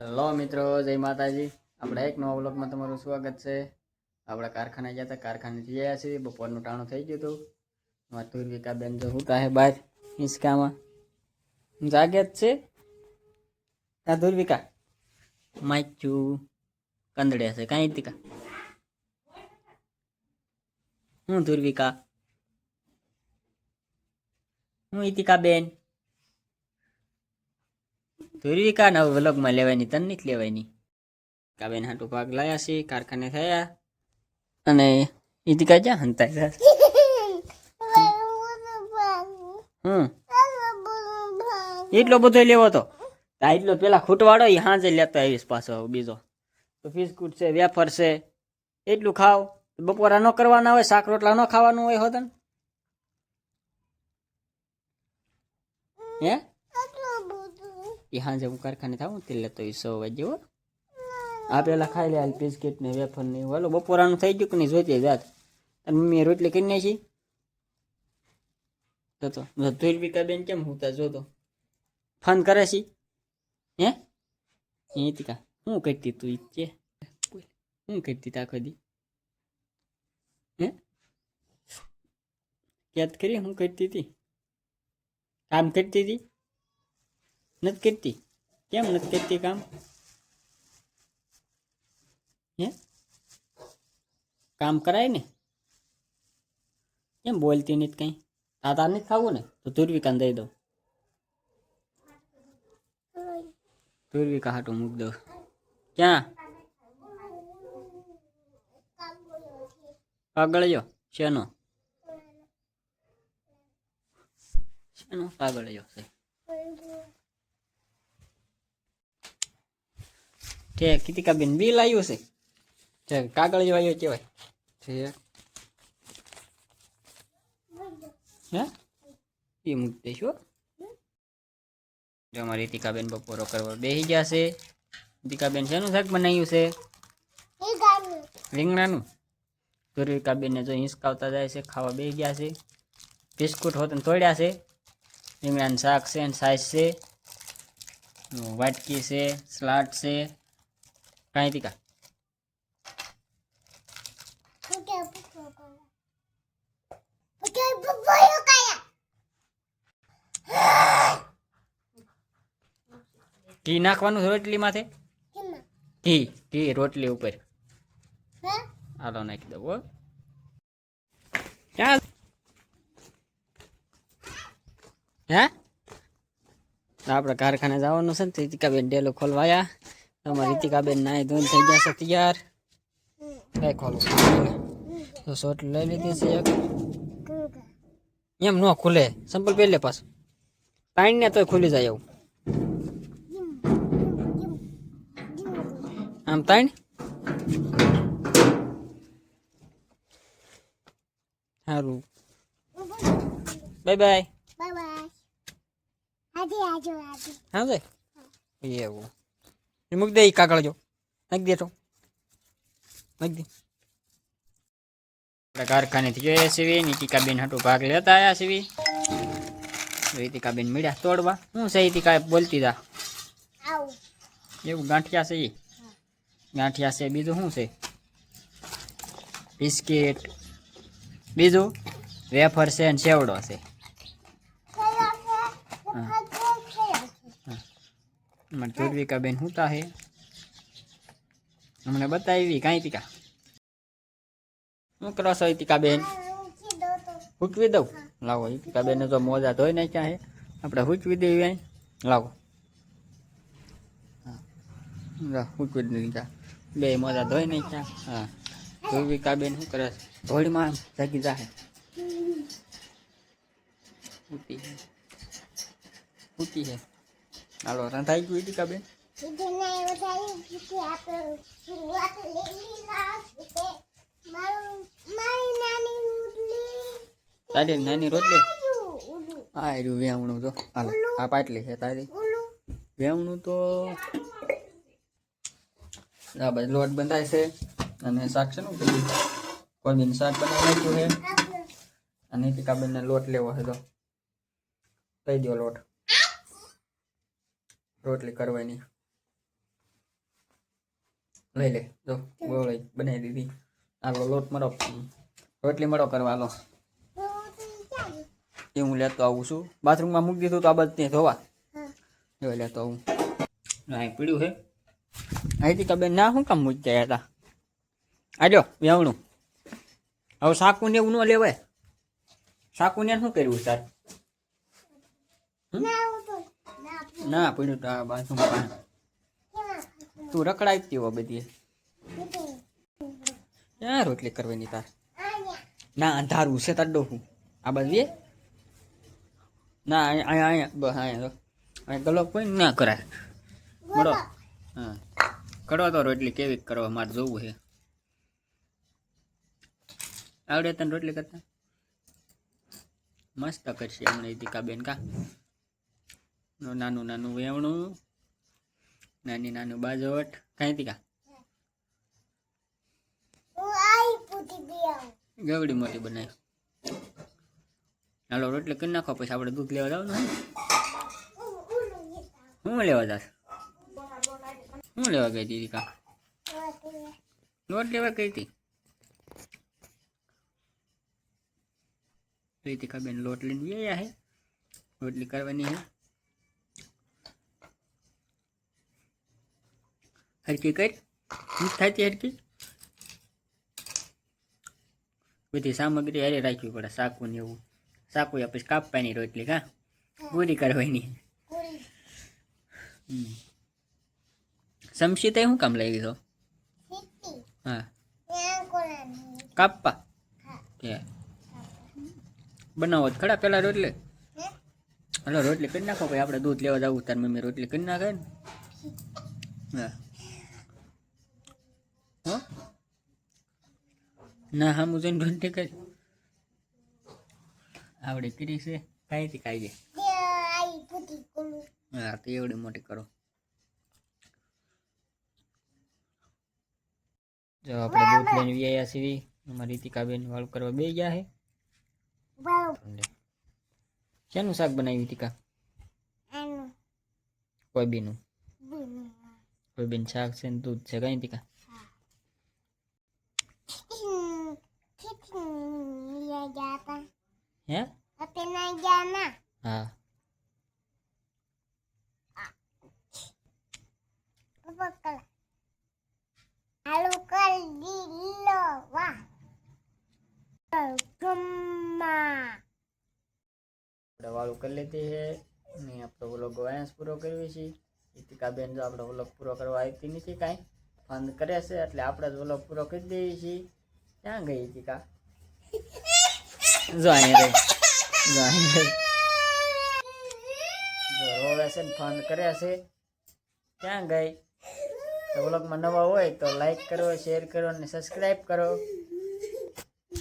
Hello મિત્રો, જય માતાજી. આપણા એક નવા વ્લોગમાં તમારું સ્વાગત છે. આપણા કારખાને ગયા હતા કારખાનેથી ગયા છીએ. બપોરનું ટાણું થઈ ગયું હતું. અમારા તુર્વિકા બેન જો હુતા હે બહાર હિંચકામાં જાગે જ છે. આ ધુર્વિકા માચ્યું કંદડે છે. કાંઈ તીકા હું ધુર્વિકા હું ઈતિકા બેન ધુર્વિકા નવ વ્લોગમાં લેવાની તને નથી લેવાની? કાબેન હાટુ ભાગ લાયા છે, કારખાને થયા. અને ઈતિકા ક્યાં હંતાય હમ. એટલો બધો લેવો તો? આ એટલો પેલા ખૂટવાડો એ હાંજે લેતો આવીશ પાછો બીજો. તો બિસ્કુટ છે, વેફર છે, એટલું ખાવ. બપોરા ન કરવાના હોય, શાક રોટલા ન ખાવાનું હોય હોતન હે? એ હાંજે હું કારખાને થાઉં તે લેતો એ સો વાગ્યો આ પેલા ખાઈ લે બિસ્કિટ ને વેફર ને એવું. હાલો, બપોરાનું થઈ ગયું કે નહીં જોઈતી જાત અને મમ્મીએ રોટલી કરી નાખી. તો તો ધુરવિકા બેન કેમ હુંતા જોતો? ફોન કરે છે. હે? ઈતિકા, હું કરતી તું ઈચ્છે હું કરતી તા ખદી હે? યાદ કરી હું કરતી હતી કામ કરતી હતી નથી કરતી કેમ નથી કરતી કામ? હે? કામ કરાય ને? કેમ બોલતી નથી કંઈ? તાતા નથી ખાવું ને? તો તુર્વિકાને દઈ દઉં. ધુરવિકા હાટું મૂક દઉં. ક્યાં? પાગળ્યો, શેનો? શેનો પાગળ્યો છે? ઠીક કીતિકાબેન બિલ આવ્યું છે. કાગળ કાગળિયો આવ્યો કહેવાય. ઠીક હે? એ મૂકી દઈશું. જો અમારી રીતિકાબેન બપોરો કરવા બેસી ગયા છે. રીતિકાબેન શેનું શાક બનાવ્યું છે? રીંગણાનું. ધુરવિકાબેનને જો હિંચકાવતા જાય છે, ખાવા બેસી ગયા છે. બિસ્કુટ હોત ને તોડ્યા છે. રીંગણાનું શાક છે અને સાઈઝ છે. વાટકી છે સ્લાટ છે. કાંઈ તીકા ઘી નાખવાનું છે રોટલી માથે ઘી ઘી, રોટલી ઉપર. હાલો, નાખી દઉં, હો. ક્યાં હે? આપણે કારખાને જવાનું છે ને, તીતિકાબેન ડેલો ખોલવાયા તમારી રીતિકાબેન નાય ધોઈને થઈ ગયા છે તૈયાર. ખોલું. તો શોટ લઈ લીધી છે એક. એમ ન ખુલે. સંપલ પહેલે પાછું. પાણી ને તોય ખુલી જાય એવું. આમ તાણ? સારું બાય બાય. હા ભાઈ એવું. એ મૂક દે ઈ કાગળ જો. નાખી દે તો. નાખી દે. આપણે કારખાનેથી જોઈએ છીએ નીતિકાબેન હાટું ભાગ લેતા આવ્યા છીએ રીતિકાબેન મળ્યા તોડવા. શું છે રીતિકા બોલતી તા? એવું ગાંઠિયા છે ઈ? ગાંઠિયા છે. બીજું શું છે? બિસ્કિટ. બીજું? વેફર છે અને સેવડો છે. મને ધુર્વિકા બેન હુતા હે? અમને બતાવી કાંઈ તીકા શું કરો છો ઈતિકા બેન? હૂકવી દઉં? લાવો ઈતિકા બેન તો મોજા ધોઈ નાખ્યા હે. આપણે હૂંચવી દેવી લાવો. હા. હૂચવી દીધા બે મોજા ધોઈ નાખ્યા. હા. ધુર્વિકા બેન શું કરે છે? ધોળીમાં જાગી જાહે. ઉતી હે. ઉતી હે. હાલો, રંધાઈ ગયું ઈતિકા બેન? તારી નાની રોટલી? આ રહ્યું વેવણું તો. હાલો, આ પાટલી છે તારી. વેવણું તો આ બધું લોટ બંધાય છે અને શાક છે ને કોબીનું શાક બનાવી નાખ્યું છે. અને ટીકાબેનને લોટ લેવો છે તો. કહી દો લોટ. રોટલી કરવાની. લઈ લે જો ગોળી બનાવી દીધી. આલો લોટ મરો. રોટલી મરો કરવા હાલો એ હું લેતો આવું છું. બાથરૂમમાં મૂકી દીધું તો આ બધું ત્યાં ધોવા. જો લેતો આવું. અહીં પીડ્યું છે. અહીંથી કબે ના શું કામ મૂકી ગયા હતા? આજો વ્યાવણું હવે સાકુ ને એવું ન લેવાય. સાકુ ને શું કર્યું તાર ના પડ્યું તો આ બાથરૂમ તું રખડાવતી હો બધી. ક્યાં રોટલી કરવાની તાર? ના, અંધારું છે તાર ડોહું. આ બધી ના, અહીંયા અહીંયા અહીંયા અહીંયા ગલો કોઈ ના કરાય. મળો. હા. કરો તો રોટલી કેવી કરવા, મારે જોવું છે. આવડે તને રોટલી કરતા? મસ્ત કરશે હમણાં દીકાબેન કા? નાનું નાનું વેવણું નાની નાનું બાજવટ કાંઈ તીકા ગવડી મોટી બનાવી હાલો રોટલી કરી નાખો પછી આપણે દૂધ લેવા જવાનું શું લેવા જાસ શું લેવા ગઈ હતી કા લોટ લેવા ગઈ હતી. રીતિકાબેન લોટ લઈને ગયા હે. રોટલી કરવાની હે. હરકી કરી. થતી હરકી બધી સામગ્રી હારે રાખવી પડે સાકુ ને એવું. સાકુ પછી કાપવાની રોટલી કા? પૂરી કરવાની. સમશી તે શું કામ લઈ ગયો હા. કાપવા. કે બનાવો ખરા પેલા રોટલી. હલો રોટલી કરી નાખો ભાઈ આપણે દૂધ લેવા જવું તાર મમ્મી રોટલી કરી નાખે ને. હો. ના હા મુજન ઢોંઢે કરી. આવડે કરી છે. કાંઈથી કાંઈ હા તો એવડે મોટી કરો. જો આપણે દૂધ લઈને વ્યાયા સીવી અમારી રીતિકાબેન વાળું કરવા બે ગયા છે. શેનું શાક બનાવ્યું રીતિકા કોઈ બીનું? કોઈ બેન શાક છે ને દૂધ છે કઈ ટીકા હે? હા. kaldilo wah. Gemma. આપણે વાળું કરી લીધી છે ને આપણો વ્લોગ વાયન્સ પૂરો કર્યો છે. રીતિકાબેન જો આપણો વ્લોગ પૂરો કરવા આવતી નથી કાંઈ. ફોન કરે છે એટલે આપણે જ વ્લોગ પૂરો કરી દઈએ છીએ. ક્યાં ગઈ રીતિકા જો અહીંયા રહી. જો, રોવે છે ને ફોન કર્યા છે. ક્યાં ગઈ? તો બ્લોગમાં નવા હોય તો લાઈક કરો શેર કરો અને સબસ્ક્રાઈબ કરો.